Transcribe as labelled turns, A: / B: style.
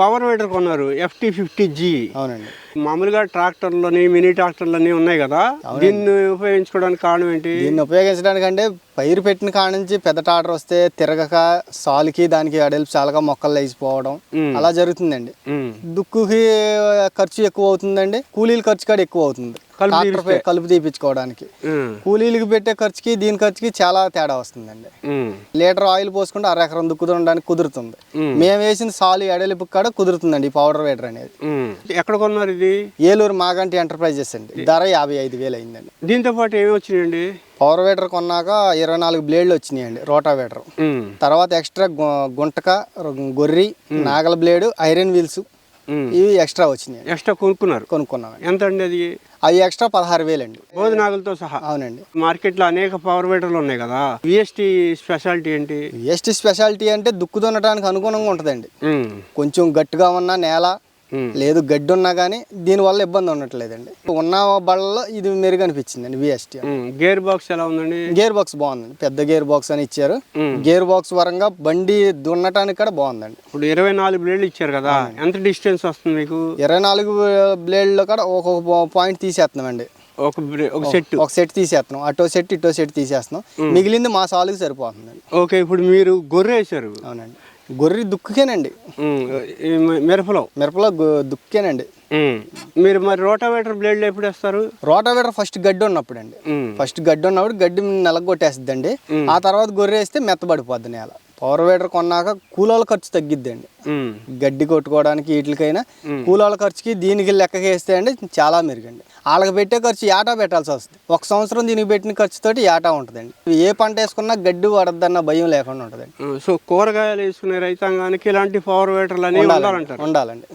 A: Power weeder కొన్నారు FT fifty G
B: అవునండి.
A: మామూలుగా ట్రాక్టర్లని మినీ ట్రాక్టర్లని ఉన్నాయి కదా? దీన్ని ఉపయోగించుకోవడానికి కారణం ఏంటి?
B: దీన్ని ఉపయోగించడానికంటే పైరు పెట్టిన కాడ నుంచి పెద్ద టాటర్ వస్తే తిరగక సాలుకి దానికి అడెల్పు చాలక మొక్కలు లేచిపోవడం. అలా జరుగుతుందండి. దుక్కుకి ఖర్చు ఎక్కువ అవుతుందండి కూలీల ఖర్చు కూడా ఎక్కువ అవుతుంది.
A: కలుపు
B: తీపించుకోవడానికి. కూలీలకి పెట్టే ఖర్చుకి దీని ఖర్చుకి చాలా తేడా వస్తుందండి. లీటర్ ఆయిల్ పోసుకుంటే అర ఎకరం దుక్కుతుండడానికి కుదురుతుంది. మేము వేసిన సాలు ఎడలిపు కాడ కుదురుతుందండి ఈ పౌడర్ వేటర్ అనేది.
A: ఎక్కడ కొన్నారు ఇది
B: ఏలూరు మాగంటి ఎంటర్ప్రైజెస్ అండి ధర యాభై ఐదు వేలు అయిందండి
A: దీంతో పాటు ఏమి వచ్చినాయండి
B: పవర్ వేటర్ కొన్నాక ఇరవై నాలుగు బ్లేడ్లు వచ్చినాయండి రోటా వేటర్
A: ఉమ్.
B: తర్వాత ఎక్స్ట్రా గుంటక గొర్రి నాగల బ్లేడు ఐరన్ వీల్స్. ఇవి ఎక్స్ట్రా వచ్చినాయి.
A: ఎక్స్ట్రా కొనుక్కున్నారు.
B: కొనుక్కున్నామండి
A: ఎంత అండి అది?
B: అవి ఎక్స్ట్రా పదహారు వేలండి.
A: భోజనాగులతో సహా.
B: అవునండి.
A: మార్కెట్లో అనేక పవర్ వైడర్లు ఉన్నాయి కదా. విఎస్టీ స్పెషాలిటీ ఏంటి?
B: ఎస్టీ స్పెషాలిటీ అంటే దుక్కు దున్నడానికి అనుగుణంగా ఉంటుందండి. కొంచెం గట్టిగా ఉన్న నేల. లేదు గడ్డి ఉన్నా కానీ దీనివల్ల ఇబ్బంది ఉండట్లేదండి. ఉన్న బళ్ళలో ఇది మెరుగు అనిపించిందండి విఎస్టీ.
A: గేర్ బాక్స్ ఎలా ఉందండి?
B: గేర్ బాక్స్ బాగుందండి. పెద్ద గేర్ బాక్స్ అని ఇచ్చారు. గేర్ బాక్స్ పరంగా బండి దున్నటానికి కూడా బాగుందండి.
A: ఇప్పుడు ఇరవై నాలుగు బ్లేడ్లు ఇచ్చారు కదా ఎంత డిస్టెన్స్ వస్తుంది మీకు?
B: ఇరవై నాలుగు బ్లేడ్లో కూడా ఒక్కొక్క పాయింట్ తీసేస్తున్నామండి.
A: ఒక ఒక సెట్.
B: ఒక సెట్ తీసేస్తున్నాం. అటో సెట్ ఇటో సెట్ తీసేస్తున్నాం. మిగిలింది మా సాలుకి సరిపోతుందండి.
A: ఓకే ఇప్పుడు మీరు గొర్రె వేశారు.
B: అవునండి. గొర్రె దుక్కుకేనండి.
A: మిరపలో?
B: మిరపలో దుక్కేనండి.
A: మీరు మరి రోటావేటర్ బ్లేడ్లు ఎప్పుడు వేస్తారు?
B: రోటావేటర్ ఫస్ట్ గడ్డి ఉన్నప్పుడు అండి. ఫస్ట్ గడ్డి ఉన్నప్పుడు గడ్డి నెలగొట్టేస్తుందండి ఆ తర్వాత గొర్రె వేస్తే మెత్తబడిపోద్ది నేల. పవర్ వేటర్ కొన్నాక కూలోళ్ళ ఖర్చు తగ్గిద్దండి. గడ్డి కొట్టుకోవడానికి వీటికైనా కూలోళ్ళ ఖర్చుకి దీనికి లెక్కకి వేస్తే అండి చాలా మెరుగండి. వాళ్ళకి పెట్టే ఖర్చు ఏటా పెట్టాల్సి వస్తుంది. ఒక సంవత్సరం దీనికి పెట్టిన ఖర్చుతోటి ఏటా ఉంటుందండి. ఏ పంట వేసుకున్నా గడ్డి పడద్దన్న భయం లేకుండా ఉంటుందండి.
A: సో కూరగాయలు వేసుకునే రైతాంగానికి ఇలాంటి పవర్ వేటర్లు అనేవి ఉండాలంటారు.
B: ఉండాలండి.